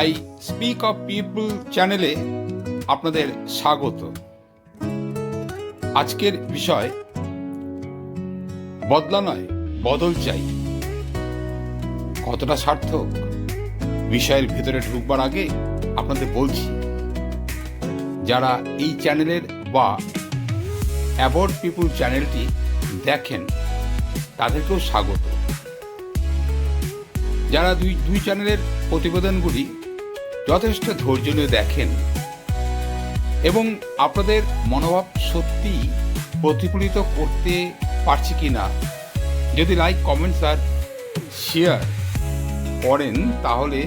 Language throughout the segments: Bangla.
আই স্পিক অফ পিপল চ্যানেলে আপনাদের স্বাগত। আজকের বিষয়, বদলা নয়, বদল চাই। কতটা সার্থক? বিষয়ের ভেতরে ঢুকবার আগে আপনাদের বলছি, যারা এই চ্যানেলের বা অ্যাবোর্ড পিপুল চ্যানেলটি দেখেন, তাদেরকেও স্বাগত। যারা দুই দুই চ্যানেলের প্রতিবেদনগুলি যথেষ্ট ধৈর্য নিয়ে দেখেন এবং আপনাদের মনোভাব সত্যি প্রতিফলিত করতে পারছি কি না যদি লাইক কমেন্টস আর শেয়ার করেন, তাহলে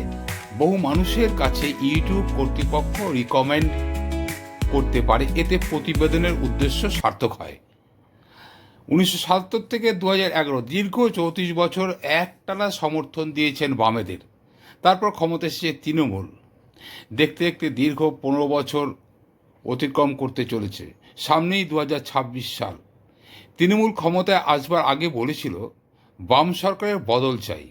বহু মানুষের কাছে ইউটিউব কর্তৃপক্ষ রিকমেন্ড করতে পারে। এতে প্রতিবেদনের উদ্দেশ্য সার্থক হয়। উনিশশো সাতাত্তর থেকে দু এগারো, দীর্ঘ চৌত্রিশ বছর একটানা সমর্থন দিয়েছেন বামেদের। তারপর ক্ষমতা এসেছে তৃণমূল। দেখতে দেখতে দীর্ঘ পনেরো বছর অতিক্রম করতে চলেছে। সামনেই দু হাজার ছাব্বিশ সাল। তৃণমূল ক্ষমতায় আসবার আগে বলেছিল, বাম সরকারের বদল চাই।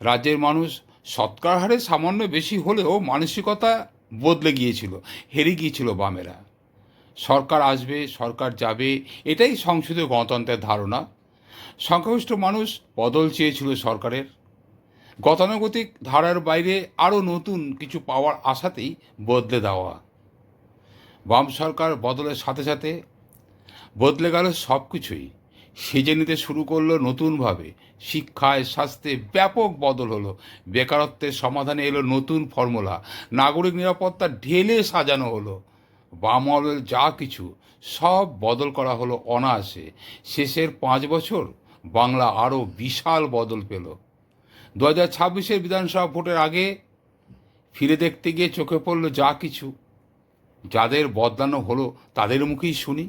রাজ্যের মানুষ সৎকার হারে সামান্য বেশি হলেও মানসিকতা বদলে গিয়েছিল, হেরে গিয়েছিল বামেরা। সরকার আসবে, সরকার যাবে, এটাই সংসদীয় গণতন্ত্রের ধারণা। সংখ্যাগরিষ্ঠ মানুষ বদল চেয়েছিল সরকারের। গতানুগতিক ধারার বাইরে আরও নতুন কিছু পাওয়ার আশাতেই বদলে দেওয়া। বাম সরকার বদলের সাথে সাথে বদলে গেল সব কিছুই সেজে নিতে শুরু করল নতুনভাবে। শিক্ষায়, স্বাস্থ্যে ব্যাপক বদল হলো। বেকারত্বের সমাধানে এলো নতুন ফর্মুলা। নাগরিক নিরাপত্তা ঢেলে সাজানো হলো। বাম আমলের যা কিছু, সব বদল করা হলো অনায়াসে। শেষের পাঁচ বছর বাংলা আরও বিশাল বদল পেল। দু হাজার ছাব্বিশের বিধানসভা ভোটের আগে ফিরে দেখতে গিয়ে চোখে পড়ল যা কিছু। যাদের বদলানো হলো, তাদের মুখেই শুনি।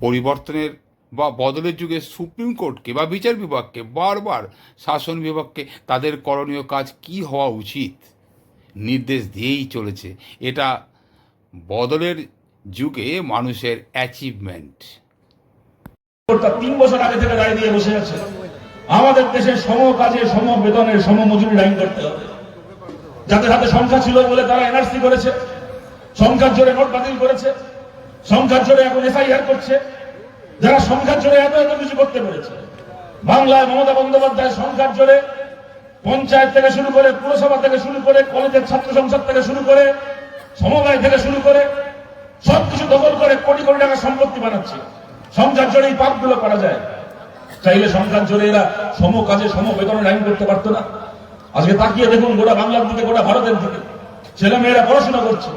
পরিবর্তনের বা বদলের যুগে সুপ্রিম কোর্টকে বা বিচার বিভাগকে, বারবার শাসন বিভাগকে তাদের করণীয় কাজ কি হওয়া উচিত? নির্দেশ দিয়েই চলেছে। এটা বদলের যুগে মানুষের অ্যাচিভমেন্ট তিন বছর আগে থেকে দাঁড়িয়ে দিয়ে বসে আছে। আমাদের দেশে সম কাজে সম বেতনে সম মজুরি লাইন করতে হবে। যাদের হাতে সংখ্যা ছিল বলে তারা এনআরসি করেছে, সংখ্যার জোরে নোট বাতিল করেছে, সংখ্যার জোরে এখন এসআইআর করছে। যারা সংখ্যার জোরে এত এত কিছু করতে পেরেছে, বাংলায় মমতা বন্দ্যোপাধ্যায় সংখ্যার জোরে পঞ্চায়েত থেকে শুরু করে পুরসভা থেকে শুরু করে কলেজের ছাত্র সংসদ থেকে শুরু করে সমবায় থেকে শুরু করে সবকিছু দখল করে কোটি কোটি টাকা সম্পত্তি বানাচ্ছে। সংখ্যার জোরে এই পাপগুলো করা যায়। চাইলে সংখ্যার জোরে এরা সম কাজে, সম বেতনের লাইন করতে পারতো না। আজকে তাকিয়ে দেখুন, গোটা বাংলার দিকে, গোটা ভারতের দিকে ছেলে মেয়েরা পড়াশোনা করছে।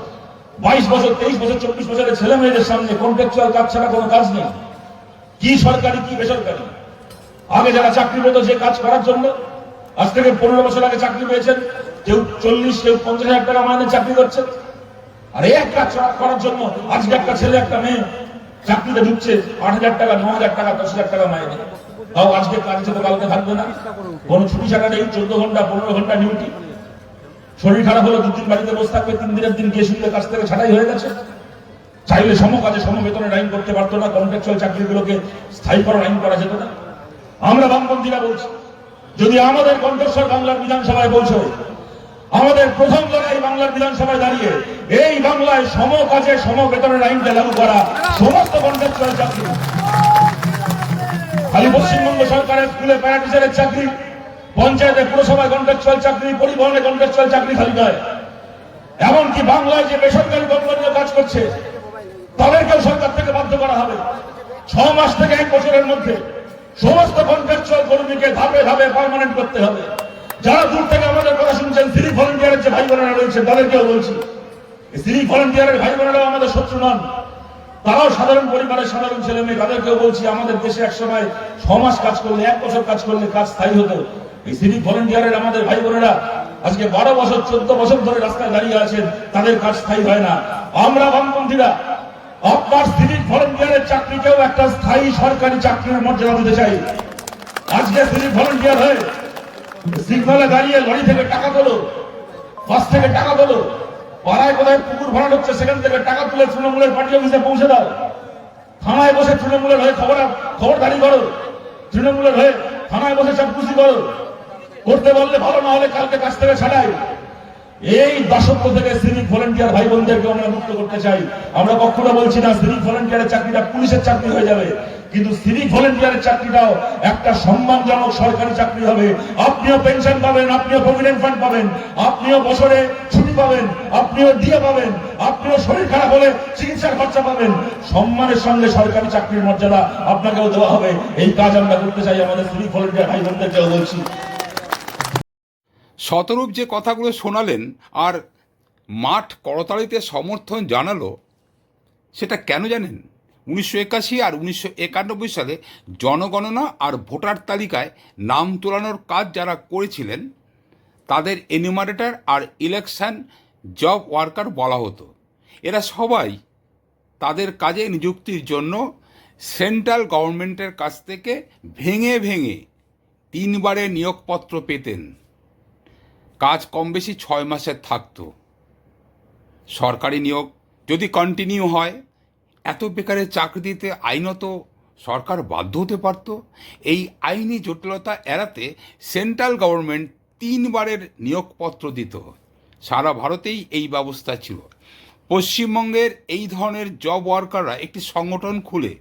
বাইশ বছর, তেইশ বছর, চব্বিশ বছরের ছেলে মেয়েদের সামনে কন্ট্রাকচুয়াল কাজ ছাড়া কোনো কাজ নেই। কি সরকারি, কি বেসরকারি? আগে যারা চাকরি পেত যে কাজ করার জন্য, আজ থেকে পনেরো বছর আগে চাকরি পেয়েছেন। কেউ চল্লিশ, কেউ পঞ্চাশ হাজার টাকা মাইনে চাকরি করছে। আর এই এক কাজ করার জন্য আজকে একটা ছেলে, একটা মেয়ে চাকরিতে ঢুকছে, আট হাজার টাকা, ন হাজার টাকা, দশ হাজার টাকা মাইনে। তাও আজকে কাজে তো কালকে থাকবে না। কোনো ছুটি ছাড়া নেই, চোদ্দ ঘণ্টা, পনেরো ঘণ্টা ডিউটি শরীর খারাপ হলো দুদিন বাড়িতে বসে থাকবে, তিন দিনের দিন গিয়ে শুনলে কাছ থেকে ছাড়াই হয়ে গেছে। চাইলে সম কাজে সম বেতনের আইন করতে পারতো না কন্ট্রাকচুয়াল চাকরিগুলোকে স্থায়ী করার আইন করা যেত না। আমরা বামপন্থীরা বলছি, যদি আমাদের কণ্ঠস্বর বাংলার বিধানসভায় বলছো আমাদের প্রথম লড়াই বাংলার বিধানসভায় দাঁড়িয়ে, এই বাংলায় সম কাজে সম বেতনের আইনটা লাগু করা সমস্ত কন্ট্রাকচুয়াল চাকরি। খালি পশ্চিমবঙ্গ সরকারের স্কুলে প্যারা টিচারের চাকরি, পঞ্চায়েতে পুরসভায় কন্ট্রাকচুয়াল চাকরি, পরিবহনে কন্ট্রাকচুয়াল চাকরি খালি নয়। এমনকি বাংলায় যে বেসরকারি কোম্পানিও কাজ করছে, তাদেরকেও সরকার থেকে বাধ্য করা হবে। ছ মাস থেকে এক বছরের মধ্যে সমস্ত কন্ট্রাকচুয়াল কর্মীকে ধাপে ধাপে পার্মানেন্ট করতে হবে। যারা দূর থেকে আমাদের কথা শুনছেন সিভিক ভলেন্টিয়ারের যে ভাই বোনেরা রয়েছে, তাদেরকেও বলছি সিভিক ভলেন্টিয়ারের ভাই বোনেরাও আমাদের শত্রু নন। তারাও সাধারণ পরিবারের সাধারণ ছেলে মেয়ে, তাদেরকেও বলছি, আমাদের দেশে এক সময় ছ মাস কাজ করলে, এক বছর কাজ করলে কাজ স্থায়ী হতো। এই সিভিক ভলেন্টিয়ারের আমাদের ভাই বোনেরা আজকে বারো বছর, চোদ্দ বছর ধরে রাস্তায় দাঁড়িয়ে আছেন, তাদের কাজ স্থায়ী হয় না। আমরা বামপন্থীরা, আপনার সিভিক ভলেন্টিয়ারের চাকরিকেও একটা স্থায়ী সরকারি চাকরির মর্যাদা দিতে চাই। আজকে সিভিক ভলেন্টিয়ার হয়ে, সিগনালে দাঁড়িয়ে লরি থেকে টাকা তোলো, বাস থেকে টাকা তোলো পাড়ায় কোথায় পুকুর ভরাট হচ্ছে, সেখান থেকে টাকা তুলে তৃণমূলের পার্টি অফিসে পৌঁছে দাও। থানায় বসে তৃণমূলের হয়ে খবর খবরদারি করো। তৃণমূলের হয়ে থানায় বসে চাপকুচি করো। করতে বললে ভালো, না হলে কালকে কাছ থেকে ছাড়াই। এই দাসত্ব থেকে সিভিক ভলেন্টিয়ার ভাই বোনদেরকে আমরা মুক্ত করতে চাই। আমরা কখনো বলছি না, সিভিক ভলেন্টিয়ারের চাকরিটা পুলিশের চাকরি হয়ে যাবে। কিন্তু সিভিক ভলেন্টিয়ারের চাকরিটাও একটা সম্মানজনক সরকারি চাকরি হবে। আপনিও পেনশন পাবেন, আপনিও প্রভিডেন্ট ফান্ড পাবেন, আপনিও বছরে ছুটি পাবেন, আপনিও ডিএ পাবেন, আপনিও শরীর খারাপ হলে চিকিৎসার খরচা পাবেন। সম্মানের সঙ্গে সরকারি চাকরির মর্যাদা আপনাকেও দেওয়া হবে। এই কাজ আমরা করতে চাই আমাদের সিভিক ভলেন্টিয়ার ভাই বোনদেরকেও বলছি। শতরূপ যে কথাগুলো শোনালেন আর মাঠ করতালিতে সমর্থন জানালো, সেটা কেন জানেন? উনিশশো একাশি আর উনিশশো একানব্বই সালে জনগণনা আর ভোটার তালিকায় নাম তোলানোর কাজ যারা করেছিলেন, তাদের এনিমারেটার আর ইলেকশন জব ওয়ার্কার বলা হতো। এরা সবাই তাদের কাজে নিযুক্তির জন্য সেন্ট্রাল গভর্নমেন্টের কাছ থেকে ভেঙে ভেঙে তিনবারে নিয়োগপত্র পেতেন। কাজ কম বেশি ছয় মাসের থাকতো। সরকারি নিয়োগ যদি কন্টিনিউ হয় এত বেকারের চাকরি দিতে আইনত সরকার বাধ্য হতে পারত? এই আইনি জটিলতা এড়াতে সেন্ট্রাল গভর্নমেন্ট তিনবারের নিয়োগপত্র দিত। সারা ভারতেই এই ব্যবস্থা ছিল। পশ্চিমবঙ্গের এই ধরনের জব ওয়ার্কাররা একটি সংগঠন খুলে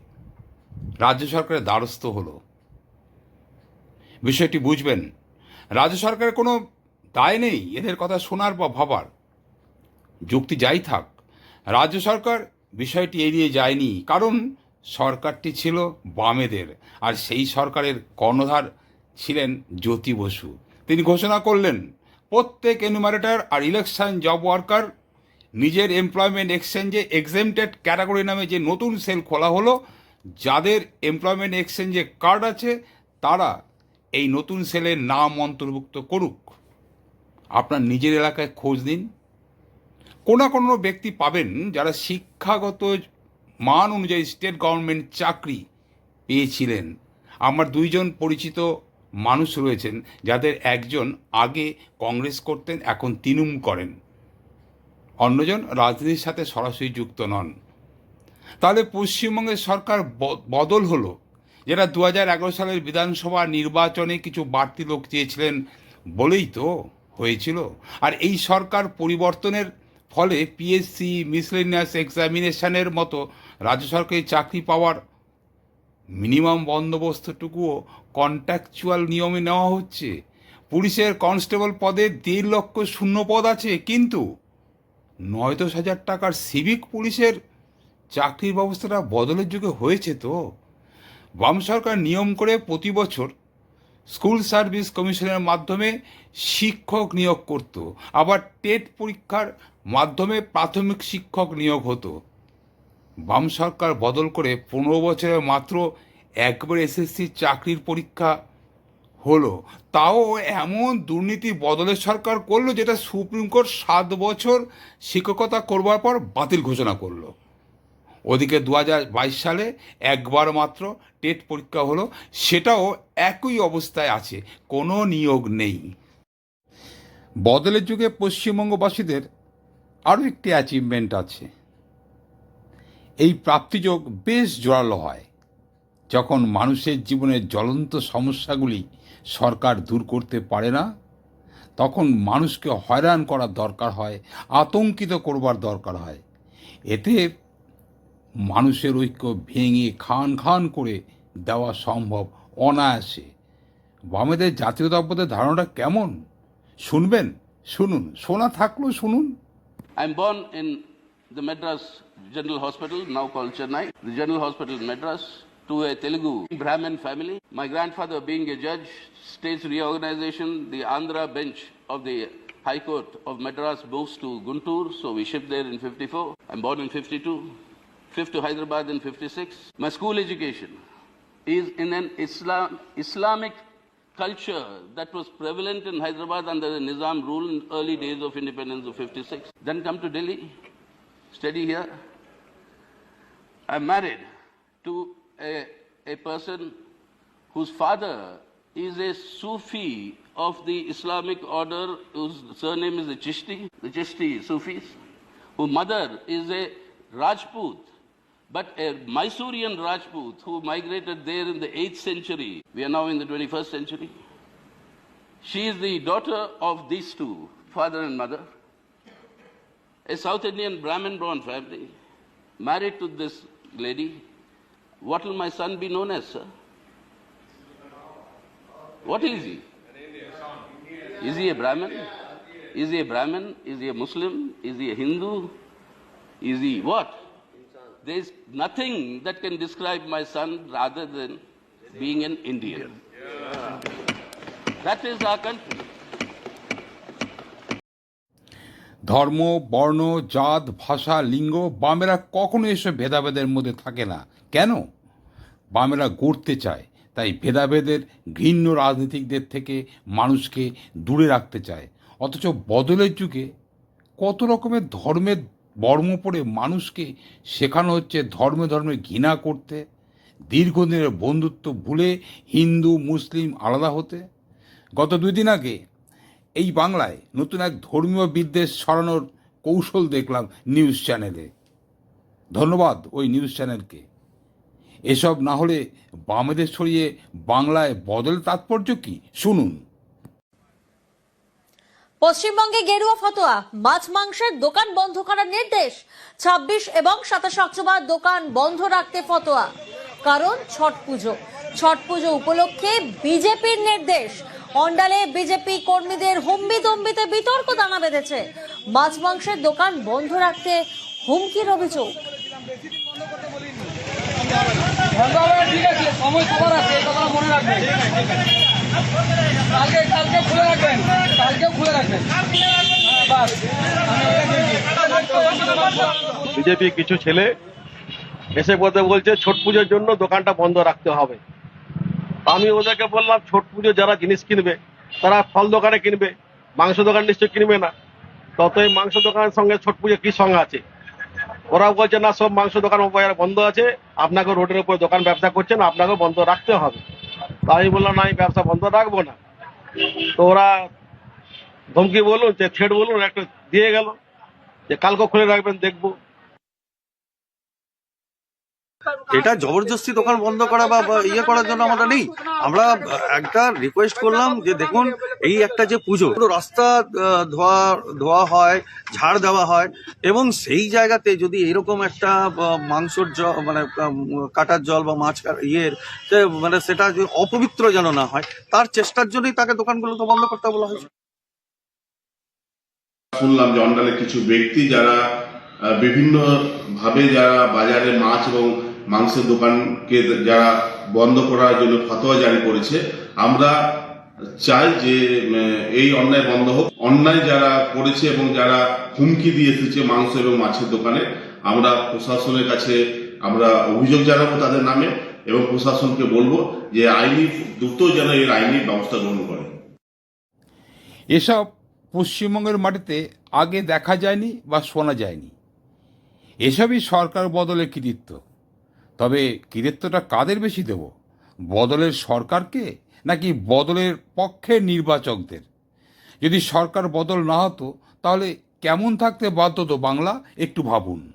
রাজ্য সরকারের দ্বারস্থ হলো। বিষয়টি বুঝবেন, রাজ্য সরকারের কোনো দায় নেই, এদের কথা শোনার বা ভাবার। যুক্তি যাই থাক, রাজ্য সরকার বিষয়টি এড়িয়ে যায়নি, কারণ সরকারটি ছিল বামেদের, আর সেই সরকারের কর্ণধার ছিলেন জ্যোতি বসু। তিনি ঘোষণা করলেন, প্রত্যেক এনুমারেটার আর ইলেকশন জব ওয়ার্কার নিজের এমপ্লয়মেন্ট এক্সচেঞ্জে এক্সেমটেড ক্যাটাগরি নামে যে নতুন সেল খোলা হলো, যাদের এমপ্লয়মেন্ট এক্সচেঞ্জে কার্ড আছে, তারা এই নতুন সেলের নাম অন্তর্ভুক্ত করুক। আপনার নিজের এলাকায় খোঁজ নিন। কোনো কোনো ব্যক্তি পাবেন যারা শিক্ষাগত মান অনুযায়ী স্টেট গভর্নমেন্ট চাকরি পেয়েছিলেন। আমার দুইজন পরিচিত মানুষ রয়েছেন, যাদের একজন আগে কংগ্রেস করতেন, এখন তৃণমূল করেন। অন্যজন রাজনীতির সাথে সরাসরি যুক্ত নন। তাহলে পশ্চিমবঙ্গের সরকার বদল হলো, যেটা দু এগারো সালের বিধানসভা নির্বাচনে কিছু বাড়তি লোক চেয়েছিলেন বলেই তো হয়েছিল। আর এই সরকার পরিবর্তনের ফলে পিএসসি মিসলেনিয়াস এক্সামিনেশনের মতো রাজ্য সরকারি চাকরি পাওয়ার মিনিমাম বন্দোবস্তটুকুও কন্ট্রাকচুয়াল নিয়মে নেওয়া হচ্ছে। পুলিশের কনস্টেবল পদে দেড় লক্ষ শূন্য পদ আছে, কিন্তু নয় দশ হাজার টাকার সিভিক পুলিশের চাকরির ব্যবস্থাটা বদলের যুগে হয়েছে তো। বাম সরকার নিয়ম করে প্রতি বছর স্কুল সার্ভিস কমিশনের মাধ্যমে শিক্ষক নিয়োগ করত। আবার টেট পরীক্ষার মাধ্যমে প্রাথমিক শিক্ষক নিয়োগ হতো। বাম সরকার বদল করে পনেরো বছরে মাত্র একবার এসএসসি চাকরির পরীক্ষা হলো। তাও এমন দুর্নীতি বদলের সরকার করল যেটা সুপ্রিম কোর্ট সাত বছর শিক্ষকতা করবার পর বাতিল ঘোষণা করল। ওদিকে দু সালে একবার মাত্র টেট পরীক্ষা হলো, সেটাও একই অবস্থায় আছে, কোনো নিয়োগ নেই। বদলের যুগে পশ্চিমবঙ্গবাসীদের আরও একটি অ্যাচিভমেন্ট আছে। এই প্রাপ্তিযোগ বেশ জোরালো হয়, যখন মানুষের জীবনের জ্বলন্ত সমস্যাগুলি সরকার দূর করতে পারে না, তখন মানুষকে হয়রান করার দরকার হয়, আতঙ্কিত করবার দরকার হয়। এতে মানুষের ঐক্য ভেঙে খান খান করে দেওয়া সম্ভব অনায়াসে বামেদের জাতীয়তাবোধের ধারণাটা কেমন শুনবেন শুনুন শোনা থাকলেও শুনুন I'm born in the Madras General Hospital, now called Chennai, the General Hospital in Madras, to a Telugu Brahmin family. My grandfather, being a judge, state reorganization, the Andhra bench of the High Court of Madras moves to Guntur, so we shipped there in 54. I'm born in 52, fifth to Hyderabad in 56. My school education is in an Islam, Islamic culture that was prevalent in Hyderabad under the Nizam rule in early days of independence of 56. Then come to Delhi, study here. I'm married to a, a person whose father is a Sufi of the Islamic order whose surname is the Chishti, the Chishti Sufis, whose mother is a Rajput, but uh, a Mysorean Rajput who migrated there in the 8th century. We are now in the 21st century. She is the daughter of these two, father and mother. a South Indian Brahmin born family, married to this lady, what will my son be known as, sir? What is he? Is he a Brahmin? Is he a Brahmin? Is he a Muslim? Is he a Hindu? Is he what? There is nothing that can describe my son rather than being an Indian. That is our country. ধর্ম, বর্ণ, জাত, ভাষা, লিঙ্গ বামেরা কখনো এসব ভেদাভেদের মধ্যে থাকে না কেন বামেরা গড়তে চায়, তাই ভেদাভেদের ঘৃণ্য রাজনীতিকদের থেকে মানুষকে দূরে রাখতে চায় অথচ বদলের যুগে কত রকমের ধর্মের বর্ম পড়ে মানুষকে শেখানো হচ্ছে ধর্মে ধর্মে ঘৃণা করতে, দীর্ঘদিনের বন্ধুত্ব ভুলে হিন্দু, মুসলিম আলাদা হতে। গত দুই দিন আগে এই বাংলায় নতুন এক ধর্মীয় বিদ্বেষ ছড়ানোর কৌশল দেখলাম নিউজ চ্যানেলে। ধন্যবাদ ওই নিউজ চ্যানেলকে। এসব না হলে বামেদের ছড়িয়ে বাংলায় বদল তাৎপর্য কি? শুনুন। পশ্চিমবঙ্গে গেরুয়া ফতোয়া, মাছ মাংসের দোকান বন্ধ করার নির্দেশ ২৬ এবং সাতাশ অক্টোবর দোকান বন্ধ রাখতে ফতোয়া। কারণ ছট পুজো। ছট পুজো উপলক্ষে বিজেপির নির্দেশ। অন্ডালে বিজেপি কর্মীদের হুম্বি দম্বিতে বিতর্ক দানা বেঁধেছে। মাছ মাংসের দোকান বন্ধ রাখতে হুমকির অভিযোগ। ঠিক আছে, সময় আছে মনে রাখবেন। কালকে কালকে খুলে রাখবেন কালকেও খুলে রাখবেন হ্যাঁ, বাস বিজেপি কিছু ছেলে এসে বলতে বলছে, ছট পুজোর জন্য দোকানটা বন্ধ রাখতে হবে। আমি ওদেরকে বললাম, ছট পুজো যারা জিনিস কিনবে, তারা ফল দোকানে কিনবে, মাংস দোকান নিশ্চয়ই কিনবে না। তত এই মাংস দোকানের সঙ্গে ছট পুজো কি সঙ্গে আছে? ওরা বলছে, না, সব মাংস দোকান বন্ধ আছে। আপনাকে রোডের উপর দোকান ব্যবসা করছেন আপনাকে বন্ধ রাখতে হবে। তা আমি বললাম, না, আমি ব্যবসা বন্ধ রাখব না। তো ওরা ধমকি বলুন, যে থ্রেড বলুন, একটা দিয়ে গেল। যে কালকে খুলে রাখবেন, দেখব। এটা জবরদস্তি দোকান বন্ধ করা বা ইয়ে করার জন্য আমরা নেই। আমরা একটা রিকোয়েস্ট করলাম যে দেখুন, এই একটা যে পুজো রাস্তা ধোয়া ধোয়া হয়, ঝাড় দেওয়া হয়, এবং সেই জায়গাতে যদি এরকম একটা মাংসর জল মানে কাটার জল বা মাছ ইয়ের মানে সেটা অপবিত্র যেন না হয়, তার চেষ্টার জন্যই তাকে দোকানগুলো তো বন্ধ করতে বলা হয়েছে। শুনলাম যে অন্ডালে কিছু ব্যক্তি যারা বিভিন্ন ভাবে যারা বাজারে মাছ এবং মাংসের দোকানকে যারা বন্ধ করার জন্য ফতোয়া জারি করেছে, আমরা চাই যে এই অন্যায় বন্ধ হোক। অন্যায় যারা করেছে এবং যারা হুমকি দিয়ে এসেছে মাংস এবং মাছের দোকানে, আমরা প্রশাসনের কাছে আমরা অভিযোগ জানাব তাদের নামে এবং প্রশাসনকে বলব যে আইনি, দ্রুত যেন এর আইনি ব্যবস্থা গ্রহণ করে। এসব পশ্চিমবঙ্গের মাটিতে আগে দেখা যায়নি বা শোনা যায়নি। এসবই সরকার বদলের কৃতিত্ব। তবে কৃতিত্বটা কাদের বেশি দেব? বদলের সরকারকে নাকি বদলের পক্ষের নির্বাচকদের? যদি সরকার বদল না হতো, তাহলে কেমন থাকতে বাধ্য তো বাংলা? একটু ভাবুন।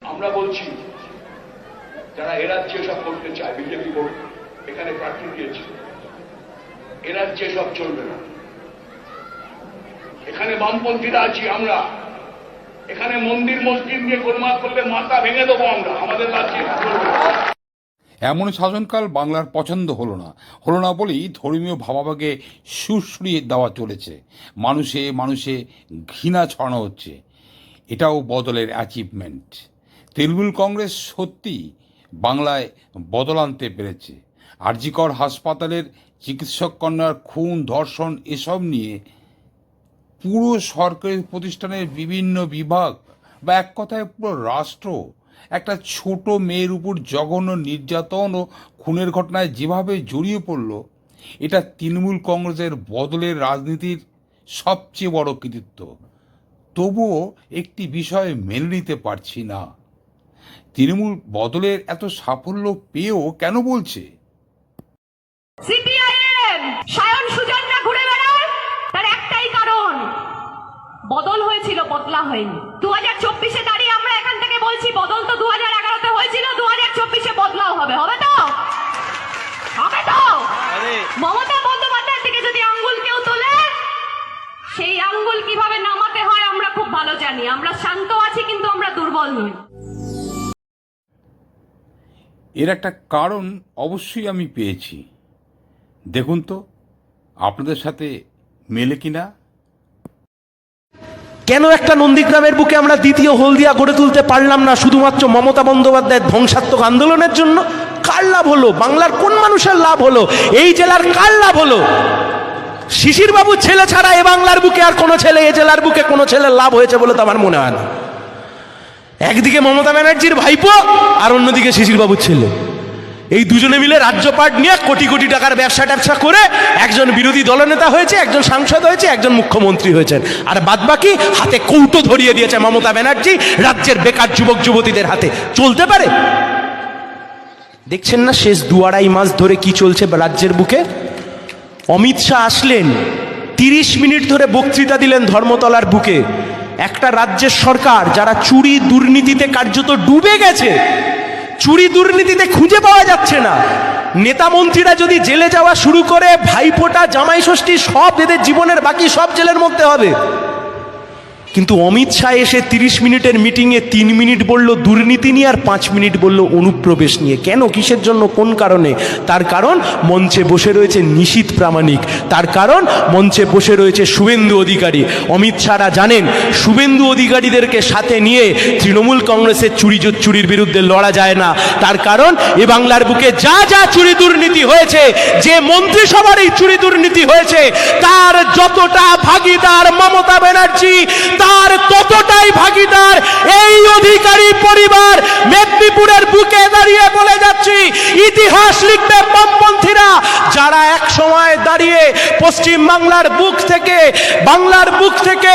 আমরা বলছি, যারা এ রাজ্যে সব করতে চায়, বিজেপি এখানে প্রার্থী দিয়েছে, এ রাজ্যে সব চলবে না। এখানে বামপন্থীরা আছি আমরা। এখানে মন্দির, মসজিদ নিয়ে গোলমাল করলে মাথা ভেঙে দেবো আমরা। আমাদের রাজ্যে। এমন শাসনকাল বাংলার পছন্দ হলো না। হলো না বলেই ধর্মীয় ভাবাভাগে সুশ্রী দেওয়া চলেছে। মানুষে মানুষে ঘৃণা ছড়ানো হচ্ছে। এটাও বদলের অ্যাচিভমেন্ট তৃণমূল কংগ্রেস সত্যি বাংলায় বদল আনতে পেরেছে। আরজিকর হাসপাতালের চিকিৎসক কন্যার খুন, ধর্ষণ, এসব নিয়ে পুরো সরকারি প্রতিষ্ঠানের বিভিন্ন বিভাগ বা এক কথায় পুরো রাষ্ট্র, একটা ছোট মেয়ের উপর জঘন্য নির্যাতন ও খুনের ঘটনায় যেভাবে জড়িয়ে পড়ল, এটা তৃণমূল কংগ্রেসের বদলের রাজনীতির সবচেয়ে বড় কৃতিত্ব। তবুও একটি বিষয় মেনে নিতে পারছি না। তৃণমূল বদলের এত সাফল্য পেয়েও কেন বলছে? সিপিআইএম সুজন না ঘুরে বেড়ায় তার একটাই কারণ বদল হয়েছিল বদলা হয়নি। দু হাজার চব্বিশে দাঁড়িয়ে আমরা এখান থেকে বলছি বদল তো দু হাজার এগারোতে হয়েছিল দু হাজার চব্বিশে বদলাও হবে। হবে তো? হবে তো? মমতা বন্দ্যোপাধ্যায়ের দিকে যদি আঙ্গুল কেউ তোলে সেই আঙ্গুল কীভাবে নামাতে হয় আমরা খুব ভালো জানি জানি। আমরা শান্ত আছি কিন্তু আমরা দুর্বল নই। এর একটা কারণ অবশ্যই আমি পেয়েছি। দেখুন তো আপনাদের সাথে মেলে কিনা? কেন একটা নন্দীগ্রামের বুকে আমরা দ্বিতীয় হলদিয়া গড়ে তুলতে পারলাম না শুধুমাত্র মমতা বন্দ্যোপাধ্যায়ের ধ্বংসাত্মক আন্দোলনের জন্য? কার লাভ হলো? বাংলার কোন মানুষের লাভ হলো? এই জেলার কার লাভ হলো? শিশির বাবুর ছেলে ছাড়া এ বাংলার বুকে আর কোনো ছেলে, এ জেলার বুকে কোনো ছেলের লাভ হয়েছে বলে তো আমার মনে হয় না। একদিকে মমতা ব্যানার্জির ভাইপো আর অন্যদিকে শিশিরবাবুর ছেলে। এই দুজনে মিলে রাজ্যপাট নিয়ে কোটি কোটি টাকার ব্যবসা ট্যাবসা করে একজন বিরোধী দলনেতা হয়েছে, একজন সাংসদ হয়েছে, একজন মুখ্যমন্ত্রী হয়েছেন। আর বাদবাকি হাতে কৌটো ধরিয়ে দিয়েছে মমতা ব্যানার্জি রাজ্যের বেকার যুবক যুবতীদের হাতে। চলতে পারে? দেখছেন না শেষ দু আড়াই মাস ধরে কি চলছে রাজ্যের বুকে? অমিত শাহ আসলেন, তিরিশ মিনিট ধরে বক্তৃতা দিলেন ধর্মতলার বুকে। একটা রাজ্যের সরকার যারা চুরি দুর্নীতিতে কার্যত ডুবে গেছে চুরি দুর্নীতিতে খুঁজে পাওয়া যাচ্ছে না। নেতা মন্ত্রীরা যদি জেলে যাওয়া শুরু করে, ভাইফোঁটা জামাই ষষ্ঠী সব এদের জীবনের বাকি সব জেলের মধ্যে হবে। কিন্তু অমিত শাহ এসে তিরিশ মিনিটের মিটিংয়ে তিন মিনিট বলল, দুর্নীতি নিয়ে আর পাঁচ মিনিট বলল, অনুপ্রবেশ নিয়ে। কেন? কিসের জন্য? কোন কারণে? তার কারণ, মঞ্চে বসে রয়েছে নিশীত প্রামাণিক। তার কারণ, মঞ্চে বসে রয়েছে শুভেন্দু অধিকারী। অমিত শাহরা জানেন, শুভেন্দু অধিকারীদেরকে সাথে নিয়ে তৃণমূল কংগ্রেসের চুরি চুরির বিরুদ্ধে লড়া যায় না। তার কারণ, এ বাংলার বুকে যা যা চুরি দুর্নীতি হয়েছে, যে মন্ত্রিসভার এই চুরি দুর্নীতি হয়েছে, তার যতটা ভাগিদার মমতা ব্যানার্জি তার ততটাই ভাগিদার? এই অধিকারী পরিবার মেদিনীপুরের বুকে দাঁড়িয়ে বলে যাচ্ছি, ইতিহাস লিখবে বামপন্থীরা, যারা এক সময় দাঁড়িয়ে পশ্চিম বাংলার বুক থেকে, বাংলার বুক থেকে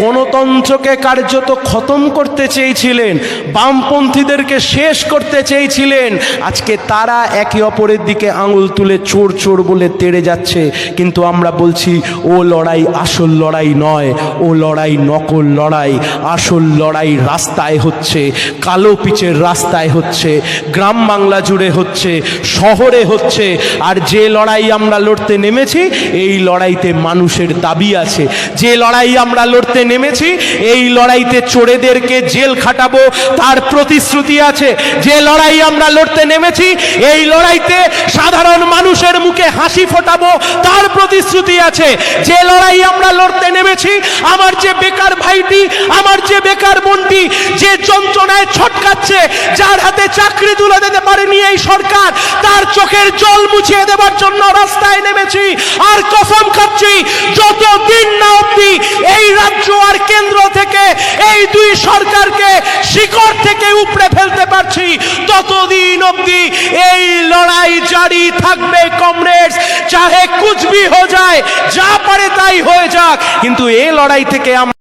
গণতন্ত্রকে কার্যত খতম করতে চেয়েছিলেন, বামপন্থীদেরকে শেষ করতে চেয়েছিলেন, আজকে তারা একে অপরের দিকে আঙুল তুলে চোর চোর বলে তেড়ে যাচ্ছে, কিন্তু আমরা বলছি, ও লড়াই আসল লড়াই নয়, ও লড়াই নকল লড়াই, আসল লড়াই রাস্তায় হচ্ছে, কালো পিচের রাস্তায় হচ্ছে, গ্রাম বাংলা জুড়ে হচ্ছে, শহরে হচ্ছে, আর যে লড়াই আমরা লড়তে নেমেছি, এই লড়াইতে মানুষের দাবি আছে। যে লড়াই আমরা লড়তে নেমেছি, এই লড়াইতে চোরেদেরকে জেল খাটাবো, তার প্রতিশ্রুতি আছে। যে লড়াই আমরা লড়তে নেমেছি, এই লড়াইতে সাধারণ মানুষের মুখে হাসি ফোটাবো, তার প্রতিশ্রুতি আছে। যে লড়াই আমরা লড়তে নেমেছি, আমার যে বেকার ভাইটি, আমার যে বেকার বোনটি, যে যন্ত্রণায় ছটকাচ্ছে, যার হাতে চাকরি তুলে দিতে পারেনি এই সরকার, তার চোখের জল মুছিয়ে দেওয়ার জন্য রাস্তায় নেমেছি আর কসম খাচ্ছি, যতদিন না অব্দি এই রাজ্য আর কেন্দ্র থেকে এই দুই সরকারকে শিকড় থেকে উপড়ে ফেলতে পারছি, ততদিন অব্দি এই লড়াই জারি থাকবে কমরেডস, চাহে কুচবি হয়ে যায়, যা পারে তাই হয়ে যাক, কিন্তু এই লড়াই থেকে আমরা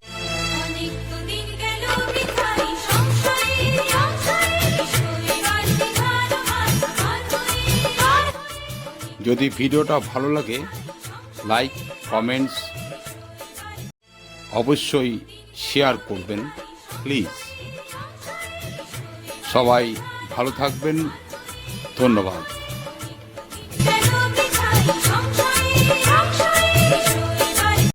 যদি ভিডিওটা ভালো লাগে লাইক কমেন্টস অবশ্যই শেয়ার করবেন প্লিজ সবাই ভালো থাকবেন ধন্যবাদ।